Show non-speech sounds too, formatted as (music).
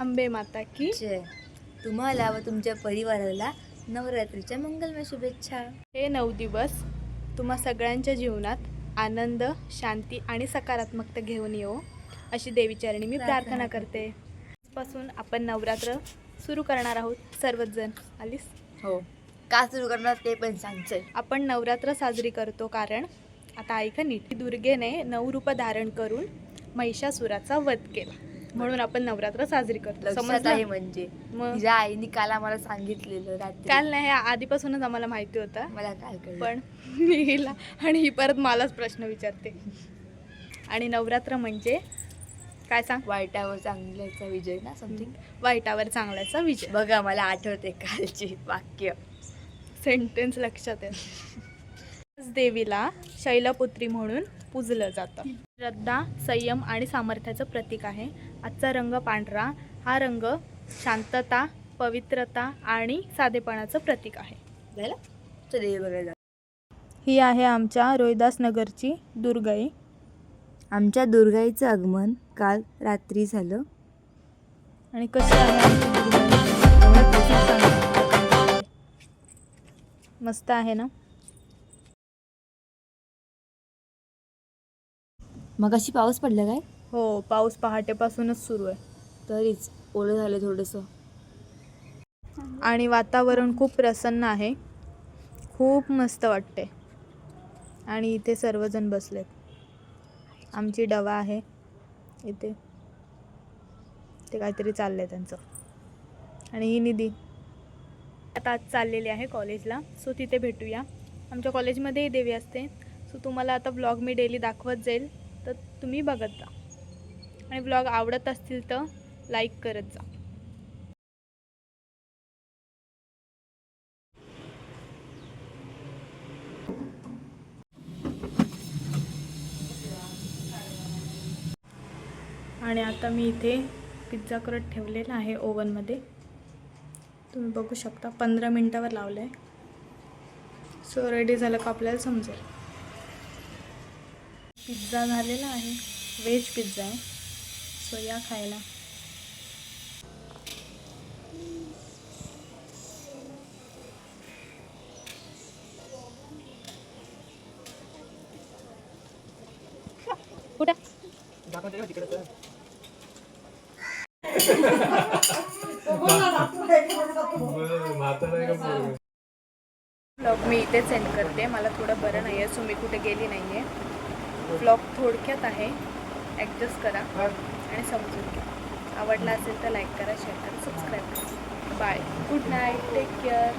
अंबे माता की. जय. तुम्हाला व तुमच्या परिवाराला नवरात्रीच्या मंगलमय शुभेच्छा. हे नऊ दिवस तुम्हा सगळ्यांच्या जीवनात आनंद शांती आणि सकारात्मकता घेऊन येऊ अशी देवीचरणी मी प्रार्थना करते. पासून आपण नवरात्र सुरू करणार आहोत सर्वच जण आलीस? हो. का सुरू करणार ते पण सांगचल आपण नवरात्र साजरी करतो कारण आता ऐका नीट दुर्गेने नऊ रूप धारण करून महिषासुराचा वध केला. म्हणून आपण नवरात्र साजरी करतो. समजलं? आहे म्हणजे. तिच्या आईने काल आम्हाला सांगितलेलं रात्री. काल नाही आधीपासूनच आम्हाला माहिती होतं. मला काल पण (laughs) मी हिला आणि ही परत मलाच प्रश्न विचारते. आणि नवरात्र म्हणजे काय सांग? वाईटावर चांगल्याचा विजय ना समथिंग वाईटावर चांगल्याचा विजय. बघा मला आठवते कालची वाक्य. सेंटेन्स लक्षात आहे. (laughs) देवीला शैलपुत्री म्हणून पूजलं जातं. श्रद्धा संयम आणि सामर्थ्याचं प्रतीक आहे. आजचा रंग पांढरा. हा रंग शांतता पवित्रता आणि साधेपणाचं प्रतीक आहे. झालं बघायला ही आहे आमच्या रोहिदास नगरची दुर्गाई. आमच्या दुर्गाईचं आगमन काल रात्री झालं. आणि कशी आहे आमची दुर्गाई? एवढं प्रसिद्ध आहे. मस्त आहे ना? मग अशी पाऊस पडला काय? हो पाऊस पहाटेपासूनच सुरू आहे. तरीच ओलं झालं थोडंसं. आणि वातावरण खूप प्रसन्न आहे. खूप मस्त वाटते आणि इथे सर्वजण बसलेत. आमची डवा आहे. इथे. ते काहीतरी चाललंय त्यांचं. आणि ही निधी. आता आज चाललेली आहे कॉलेजला. सो तिथे भेटूया. आमच्या कॉलेजमध्येही देवी असते. सो तुम्हाला आता ब्लॉग मी डेली दाखवत जाईल. तर तुम्ही बघत जा. आणि ब्लॉग आवडत असतील तर लाईक करत जा. आणि आता मी इथे पिझ्झा करत ठेवलेला आहे ओव्हनमध्ये तुम्ही बघू शकता पंधरा मिनटावर लावलं आहे सो रेडी झालं का आपल्याला समजेल. पिझ्झा झालेला आहे. व्हेज पिझ्झा आहे. सो या खायला. ब्लॉग मी इथे सेंड करते. मला थोडं बरं नाही आहे सो मी कुठे गेली नाही आहे ब्लॉग थोडक्यात आहे. ॲडजस्ट करा आणि समजून घ्या. आवडला असेल तर लाईक करा शेअर करा सबस्क्राईब करा. Bye good night take care